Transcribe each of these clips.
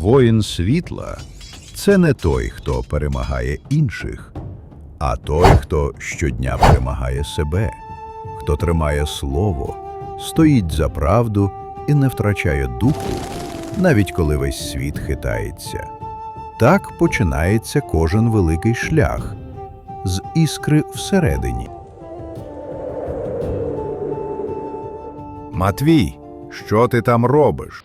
Воїн світла це не той, хто перемагає інших, а той, хто щодня перемагає себе, хто тримає слово, стоїть за правду і не втрачає духу, навіть коли весь світ хитається. Так починається кожен великий шлях з іскри всередині. Матвій, що ти там робиш?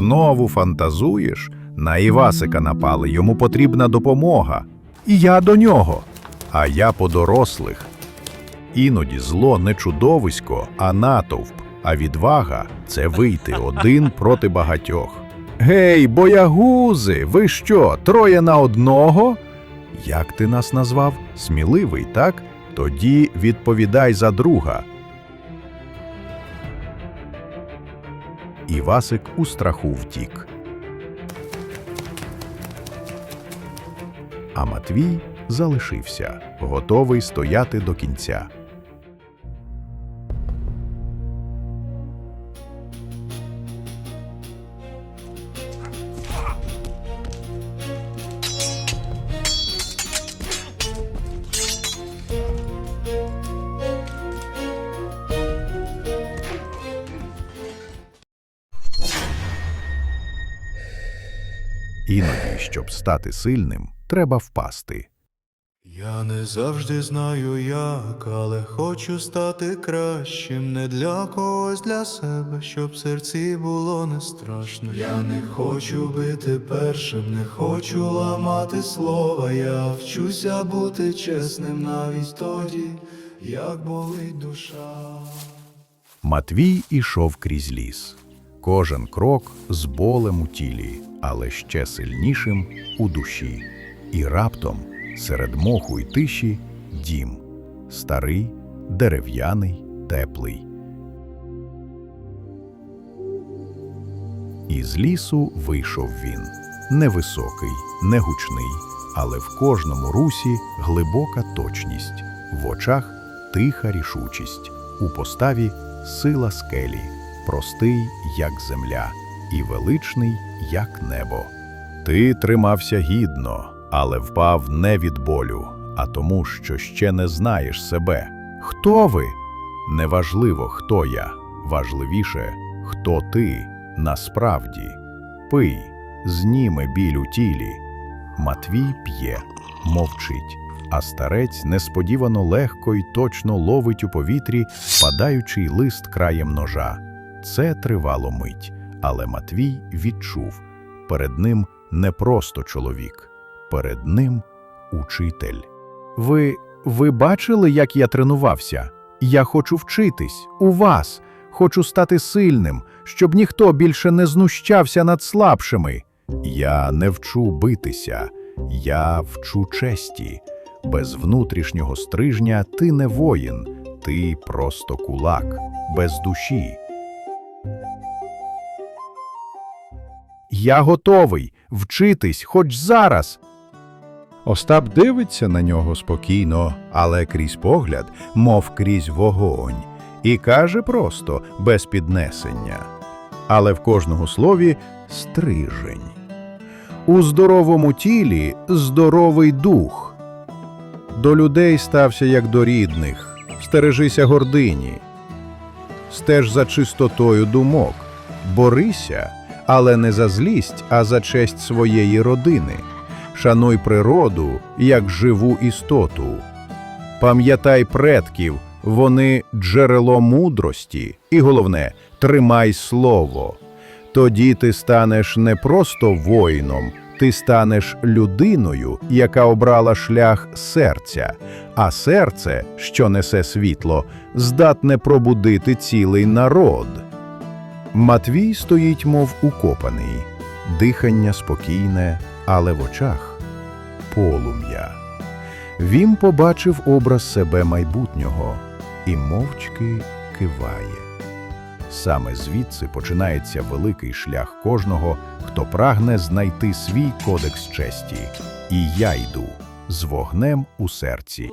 Знову фантазуєш? На Івасика напали, йому потрібна допомога. І я до нього, а я по дорослих. Іноді зло не чудовисько, а натовп, а відвага це вийти один проти багатьох. Гей, боягузи, ви що, троє на одного? Як ти нас назвав? Сміливий, так? Тоді відповідай за друга. Івасик у страху втік. А Матвій залишився, готовий стояти до кінця. Іноді, щоб стати сильним, треба впасти. Я не завжди знаю як, але хочу стати кращим. Не для когось для себе, щоб серці було не страшно. Я не хочу бити першим, не хочу ламати слова. Я вчуся бути чесним навіть тоді, як болить душа. Матвій ішов крізь ліс. Кожен крок з болем у тілі, але ще сильнішим у душі. І раптом, серед моху й тиші, дім. Старий, дерев'яний, теплий. Із лісу вийшов він. Невисокий, не гучний, але в кожному русі глибока точність, в очах тиха рішучість, у поставі сила скелі, простий, як земля, і величний, як небо. Ти тримався гідно, але впав не від болю, а тому, що ще не знаєш себе. Хто ви? Неважливо, хто я, важливіше, хто ти насправді. Пий, зніме біль у тілі. Матвій п'є, мовчить, а старець несподівано легко й точно ловить у повітрі падаючий лист краєм ножа. Це тривало мить, але Матвій відчув перед ним не просто чоловік, перед ним учитель. Ви, ви бачили, як я тренувався? Я хочу вчитись у вас, хочу стати сильним, щоб ніхто більше не знущався над слабшими. Я не вчу битися, я вчу честі. Без внутрішнього стрижня ти не воїн, ти просто кулак, без душі. Я готовий вчитись хоч зараз. Остап дивиться на нього спокійно, але крізь погляд, мов крізь вогонь, і каже просто без піднесення. Але в кожному слові стрижень. У здоровому тілі здоровий дух. До людей стався як до рідних, стережися гордині, стеж за чистотою думок, борися, але не за злість, а за честь своєї родини. Шануй природу як живу істоту. Пам'ятай предків, вони джерело мудрості, і головне, тримай слово. Тоді ти станеш не просто воїном, ти станеш людиною, яка обрала шлях серця, а серце, що несе світло, здатне пробудити цілий народ. Матвій стоїть, мов укопаний, дихання спокійне, але в очах полум'я. Він побачив образ себе майбутнього і мовчки киває. Саме звідси починається великий шлях кожного, хто прагне знайти свій кодекс честі. І я йду з вогнем у серці.